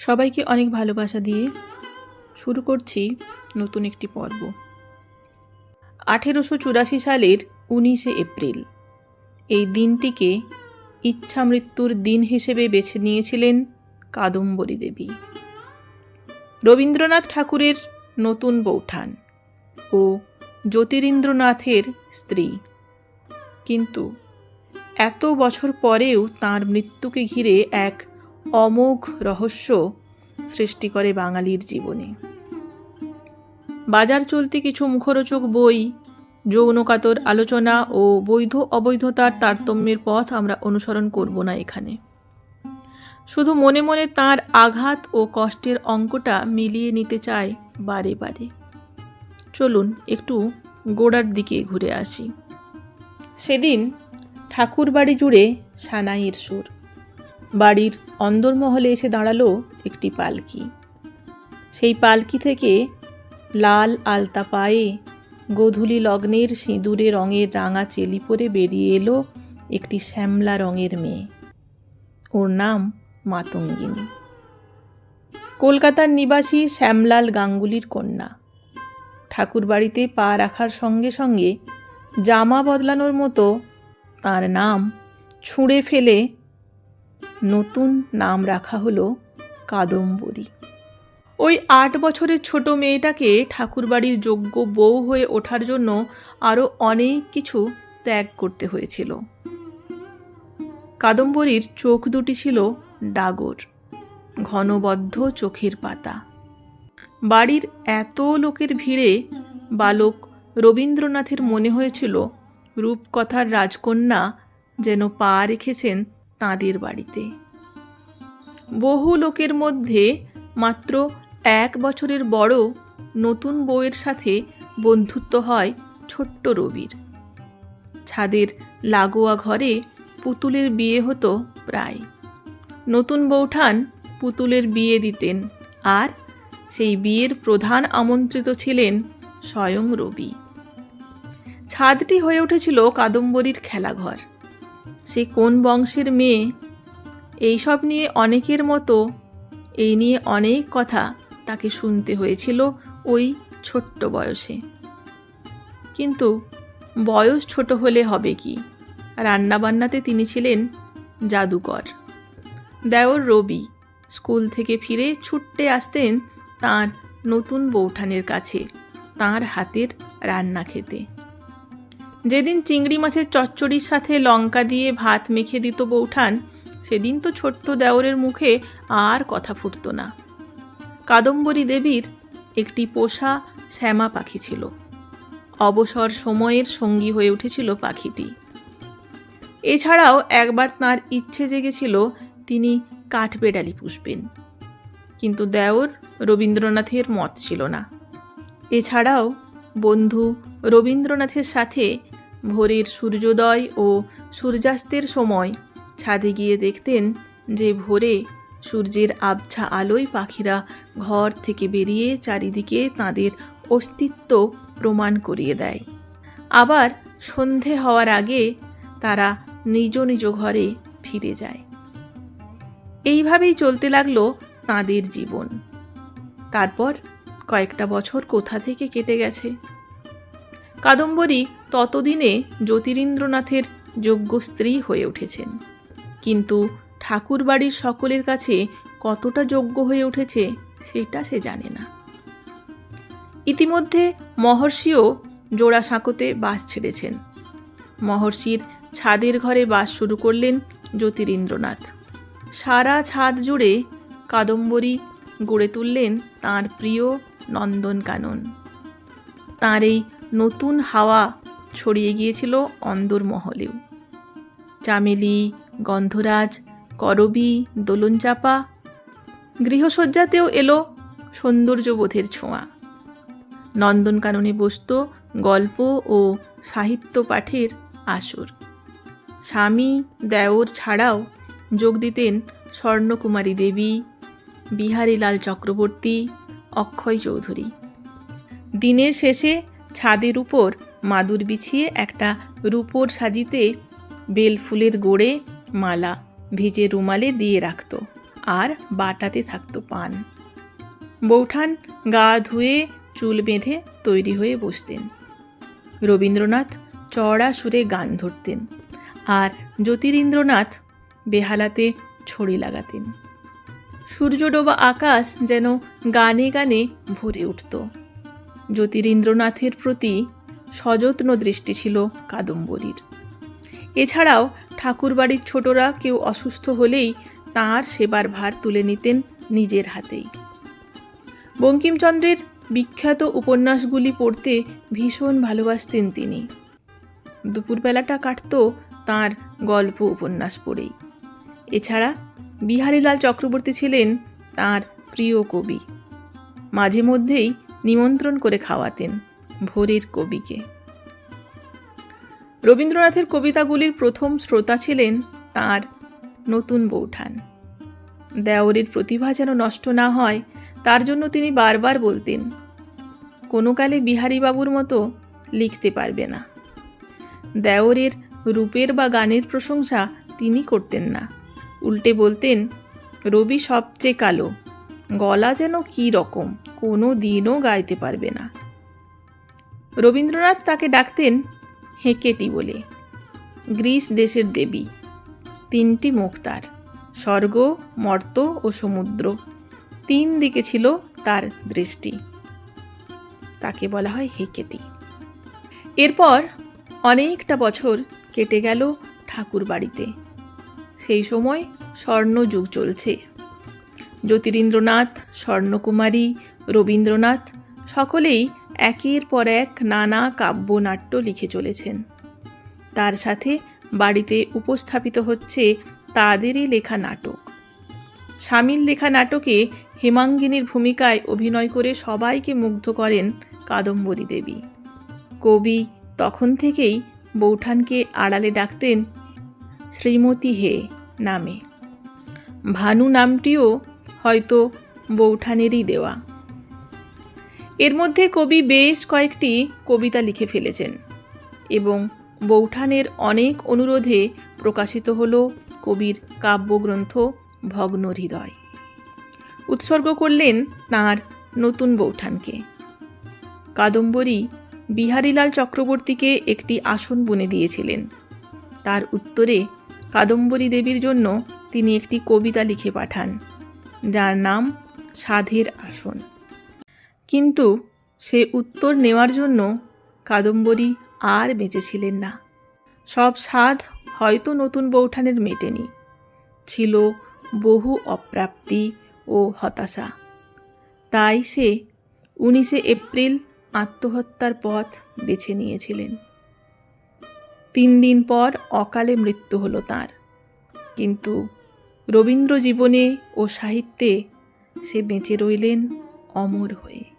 সবাইকে অনেক ভালোবাসা দিয়ে শুরু করছি নতুন একটি পর্ব। আঠেরোশো চুরাশি সালের উনিশে এপ্রিল। এই দিনটিকে ইচ্ছা মৃত্যুর দিন হিসেবে বেছে নিয়েছিলেন কাদম্বরী দেবী। রবীন্দ্রনাথ ঠাকুরের নতুন বৌঠান ও জ্যোতিরিন্দ্রনাথের স্ত্রী। কিন্তু এত বছর পরেও তার মৃত্যুকে ঘিরে এক অমোঘ রহস্য সৃষ্টি করে বাঙালির জীবনে। বাজার চলতি কিছু মুখরোচক বই যৌনকাতর আলোচনা ও বৈধ অবৈধতার তারতম্যের পথ আমরা অনুসরণ করব না এখানে। শুধু মনে মনে তার আঘাত ও কষ্টের অঙ্কটা মিলিয়ে নিতে চায় বারে বারে। চলুন একটু গোড়ার দিকে ঘুরে আসি। সেদিন ঠাকুরবাড়ি জুড়ে সানাইয়ের সুর। বাড়ির অন্দরমহলে এসে দাঁড়াল একটি পালকি। সেই পালকি থেকে লাল আলতা পায়ে গোধূলি লগ্নের সিঁদুরে রঙের রাঙা চেলি পরে বেরিয়ে এলো একটি শ্যামলা রঙের মেয়ে। ওর নাম মাতঙ্গিনী। কলকাতার নিবাসী শ্যামলাল গাঙ্গুলির কন্যা। ঠাকুর বাড়িতে পা রাখার সঙ্গে সঙ্গে জামা বদলানোর মতো তার নাম ছুঁড়ে ফেলে নতুন নাম রাখা হলো কাদম্বরী। ওই আট বছরের ছোট মেয়েটাকে ঠাকুরবাড়ির যোগ্য বউ হয়ে ওঠার জন্য আরও অনেক কিছু ত্যাগ করতে হয়েছিল। কাদম্বরীর চোখ দুটি ছিল ডাগর, ঘনবদ্ধ চোখের পাতা। বাড়ির এত লোকের ভিড়ে বালক রবীন্দ্রনাথের মনে হয়েছিল, রূপকথার রাজকন্যা যেন পা রেখেছেন তাঁদের বাড়িতে? বহু লোকের মধ্যে মাত্র এক বছরের বড় নতুন বউয়ের সাথে বন্ধুত্ব হয় ছোট্ট রবির। ছাদের লাগোয়া ঘরে পুতুলের বিয়ে হতো প্রায়। নতুন বৌঠান পুতুলের বিয়ে দিতেন আর সেই বিয়ের প্রধান আমন্ত্রিত ছিলেন স্বয়ং রবি। ছাদটি হয়ে উঠেছিল কাদম্বরীর খেলাঘর। সে কোন বংশের মেয়ে? এইসব নিয়ে অনেকের মতো, এই নিয়ে অনেক কথা তাকে শুনতে হয়েছিল ওই ছোট্ট বয়সে। কিন্তু বয়স ছোট হলে হবে কি? রান্নাবান্নাতে তিনি ছিলেন জাদুকর। দেওর রবি স্কুল থেকে ফিরে ছুটতে আসতেন তার নতুন বৌঠানের কাছে, তার হাতের রান্না খেতে। যেদিন চিংড়ি মাছের চচ্চড়ির সাথে লঙ্কা দিয়ে ভাত মেখে দিত বৌঠান, সেদিন তো ছোট্ট দেওরের মুখে আর কথা ফুটত না। কাদম্বরী দেবীর একটি পোষা শ্যামা পাখি ছিল। অবসর সময়ের সঙ্গী হয়ে উঠেছিল পাখিটি। এছাড়াও একবার তার ইচ্ছে জেগেছিল তিনি কাঠবেড়ালি পুষবেন। কিন্তু দেওর রবীন্দ্রনাথের মত ছিল না। এছাড়াও বন্ধু রবীন্দ্রনাথের সাথে ভোরের সূর্যোদয় ও সূর্যাস্তের সময়। ছাদে গিয়ে দেখতেন যে ভোরে সূর্যের আবছা আলোয় পাখিরা ঘর থেকে বেরিয়ে চারিদিকে তাদের অস্তিত্ব প্রমাণ করিয়ে দেয়। আবার সন্ধে হওয়ার আগে তারা নিজ নিজ ঘরে ফিরে যায়। এইভাবেই চলতে লাগল তাঁদের জীবন। তারপর কয়েকটা বছর কোথা থেকে কেটে গেছে? কাদম্বরী ততদিনে জ্যোতিরিন্দ্রনাথের যোগ্য স্ত্রী হয়ে উঠেছেন। কিন্তু ঠাকুর বাড়ির সকলের কাছে কতটা যোগ্য হয়ে উঠেছে সেটা সে জানে না। ইতিমধ্যে মহর্ষিও জোড়া সাঁকোতে বাস ছেড়েছেন। মহর্ষির ছাদের ঘরে বাস শুরু করলেন জ্যোতিরিন্দ্রনাথ। সারা ছাদ জুড়ে কাদম্বরী গড়ে তুললেন তার প্রিয় নন্দনকানন। তাঁর এই নতুন হাওয়া ছড়িয়ে গিয়েছিল অন্দরমহলেও চামেলি, গন্ধরাজ, করবি, দোলনচাপা গৃহসজ্জাতেও এলো সৌন্দর্যবোধের ছোঁয়া। নন্দনকাননে বসত গল্প ও সাহিত্য পাঠের আসর। স্বামী দেওর ছাড়াও যোগ দিতেন স্বর্ণকুমারী দেবী, বিহারীলাল চক্রবর্তী, অক্ষয় চৌধুরী। দিনের শেষে ছাদের উপর মাদুর বিছিয়ে একটা রূপোর সাজিতে বেলফুলের গোড়ে মালা ভিজে রুমালে দিয়ে রাখত আর বাটাতে থাকতো পান। বৌঠান গা ধুয়ে চুল বেঁধে তৈরি হয়ে বসতেন। রবীন্দ্রনাথ চড়া সুরে গান ধরতেন আর জ্যোতিরিন্দ্রনাথ বেহালাতে ছড়ি লাগাতেন। সূর্যডোবা আকাশ যেন গানে গানে ভরে উঠত। জ্যোতিরিন্দ্রনাথের প্রতি সযত্ন দৃষ্টি ছিল কাদম্বরীর। এছাড়াও ঠাকুরবাড়ির ছোটরা কেউ অসুস্থ হলেই তাঁর সেবার ভার তুলে নিতেন নিজের হাতেই। বঙ্কিমচন্দ্রের বিখ্যাত উপন্যাসগুলি পড়তে ভীষণ ভালোবাসতেন তিনি। দুপুরবেলাটা কাটত তাঁর গল্প উপন্যাস পড়েই। এছাড়া বিহারীলাল চক্রবর্তী ছিলেন তাঁর প্রিয় কবি। মাঝে মধ্যেই নিমন্ত্রণ করে খাওয়াতেন ভোরের কবিকে। রবীন্দ্রনাথের কবিতাগুলির প্রথম শ্রোতা ছিলেন তাঁর নতুন বৌঠান দেওরের প্রতিভা যেন নষ্ট না হয়, তার জন্য তিনি বারবার বলতেন, কোনো কালে বিহারীবাবুর মতো লিখতে পারবে না। দেওরের রূপের বা গানের প্রশংসা তিনি করতেন না। উল্টে বলতেন, রবি সবচেয়ে কালো। গলা যেন কী রকম, কোনো দিনও গাইতে পারবে না। রবীন্দ্রনাথ তাকে ডাকতেন হেঁকেটি বলে। গ্রিস দেশের দেবী, তিনটি মুখ তার, স্বর্গ, মর্ত ও সমুদ্র। তিন দিকে ছিল তার দৃষ্টি। তাকে বলা হয় হেকেটি। এরপর অনেকটা বছর কেটে গেল ঠাকুর বাড়িতে সেই সময় স্বর্ণযুগ চলছে। জ্যোতিরিন্দ্রনাথ, স্বর্ণকুমারী, রবীন্দ্রনাথ সকলেই একের পর এক নানা কাব্যনাট্য লিখে চলেছেন। তার সাথে বাড়িতে উপস্থাপিত হচ্ছে তাদেরই লেখা নাটক। স্বামীর লেখা নাটকে হেমাঙ্গিনীর ভূমিকায় অভিনয় করে সবাইকে মুগ্ধ করেন কাদম্বরী দেবী। কবি তখন থেকেই বৌঠানকে আড়ালে ডাকতেন, শ্রীমতী হে নামে। ভানু নামটিও হয়তো বৌঠানেরই দেওয়া। এর মধ্যে কবি বেশ কয়েকটি কবিতা লিখে ফেলেছেন এবং বৌঠানের অনেক অনুরোধে প্রকাশিত হল কবির কাব্যগ্রন্থ ভগ্ন হৃদয় উৎসর্গ করলেন তাঁর নতুন বৌঠানকে। কাদম্বরী বিহারীলাল চক্রবর্তীকে একটি আসন বুনে দিয়েছিলেন। তার উত্তরে কাদম্বরী দেবীর জন্য তিনি একটি কবিতা লিখে পাঠান। যার নাম সাধের আসন। কিন্তু সে উত্তর নেওয়ার জন্য কাদম্বরী আর বেঁচেছিলেন না। সব স্বাদ হয়তো নতুন বৌঠানের মেটেনি। ছিল বহু অপ্রাপ্তি ও হতাশা। তাই সে উনিশে এপ্রিল আত্মহত্যার পথ বেছে নিয়েছিলেন। তিন দিন পর অকালে মৃত্যু হলো তার। কিন্তু রবীন্দ্র জীবনে ও সাহিত্যে সে বেঁচে রইলেন অমর হয়ে।